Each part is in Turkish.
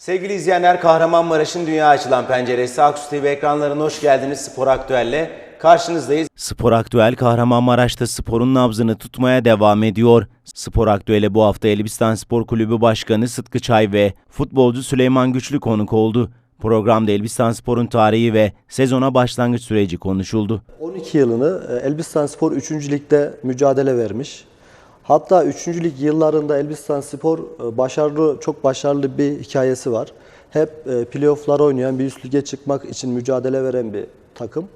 Sevgili izleyenler Kahramanmaraş'ın dünya açılan penceresi Aksu TV ekranlarına hoş geldiniz Spor Aktüel'le karşınızdayız. Spor Aktüel Kahramanmaraş'ta sporun nabzını tutmaya devam ediyor. Spor Aktüel'e bu hafta Elbistan Spor Kulübü Başkanı Sıtkı Çay ve futbolcu Süleyman Güçlü konuk oldu. Programda Elbistan Spor'un tarihi ve sezona başlangıç süreci konuşuldu. 12 yılını e, Elbistan Spor 3. Lig'de mücadele vermiş. Hatta 3. lig yıllarında Elbistan Spor e, başarılı, çok başarılı bir hikayesi var. Hep e, playoff'lar oynayan, bir üst lige çıkmak için mücadele veren bir takım.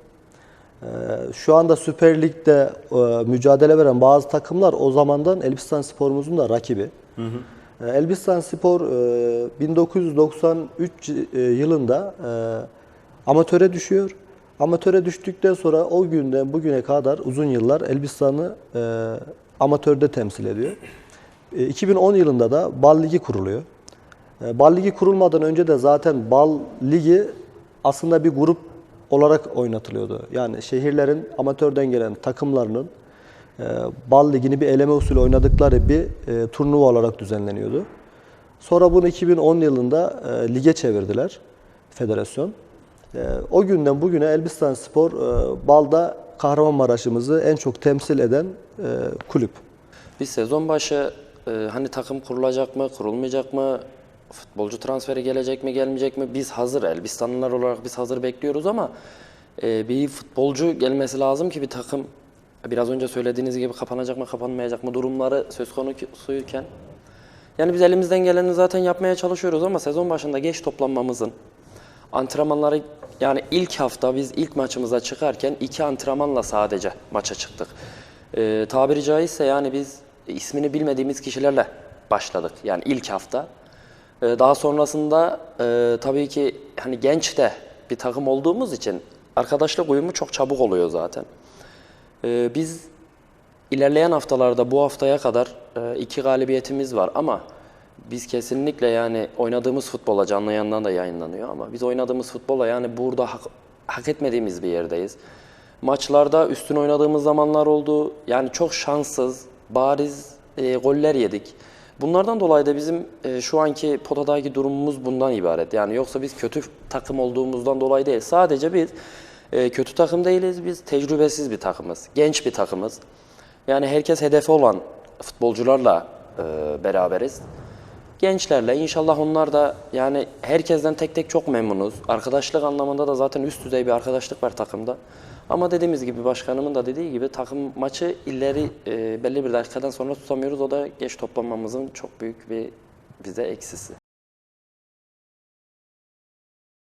E, Şu anda Süper Lig'de mücadele veren bazı takımlar o zamandan Elbistan Spor'umuzun da rakibi. E, Elbistan Spor e, 1993 e, yılında amatöre düşüyor. Amatöre düştükten sonra o günden bugüne kadar uzun yıllar Elbistan'ı amatörde temsil ediyor. E, 2010 yılında da Bal Ligi kuruluyor. E, Bal Ligi kurulmadan önce de zaten Bal Ligi aslında bir grup olarak oynatılıyordu. Yani şehirlerin amatörden gelen takımlarının e, Bal Ligi'ni bir eleme usulü oynadıkları bir e, turnuva olarak düzenleniyordu. Sonra bunu 2010 yılında e, lige çevirdiler federasyon. E, o günden bugüne Elbistan Spor e, Bal'da Kahramanmaraş'ımızı en çok temsil eden e, kulüp. Biz sezon başı e, hani takım kurulacak mı, kurulmayacak mı, futbolcu transferi gelecek mi, gelmeyecek mi? Biz hazır, Elbistanlılar olarak biz hazır bekliyoruz ama e, bir futbolcu gelmesi lazım ki bir takım biraz önce söylediğiniz gibi kapanacak mı, kapanmayacak mı durumları söz konusuyken yani biz elimizden geleni zaten yapmaya çalışıyoruz ama sezon başında geç toplanmamızın antrenmanları yani ilk hafta biz ilk maçımıza çıkarken iki antrenmanla sadece maça çıktık. Ee, tabiri caizse yani biz ismini bilmediğimiz kişilerle başladık yani ilk hafta. Ee, daha sonrasında e, tabii ki hani genç de bir takım olduğumuz için arkadaşlık uyumu çok çabuk oluyor zaten. Ee, biz ilerleyen haftalarda bu haftaya kadar e, iki galibiyetimiz var ama biz kesinlikle yani oynadığımız futbola canlı yandan da yayınlanıyor ama biz oynadığımız futbola yani burada hak, hak etmediğimiz bir yerdeyiz. Maçlarda üstün oynadığımız zamanlar oldu. Yani çok şanssız, bariz e, goller yedik. Bunlardan dolayı da bizim e, şu anki potadaki durumumuz bundan ibaret. Yani yoksa biz kötü takım olduğumuzdan dolayı değil. Sadece biz e, kötü takım değiliz. Biz tecrübesiz bir takımız. Genç bir takımız. Yani herkes hedefi olan futbolcularla e, beraberiz. Gençlerle inşallah onlar da yani herkesten tek tek çok memnunuz. Arkadaşlık anlamında da zaten üst düzey bir arkadaşlık var takımda. Ama dediğimiz gibi başkanımın da dediği gibi takım maçı ileri e, belli bir dakikadan sonra tutamıyoruz. O da geç toplanmamızın çok büyük bir bize eksisi.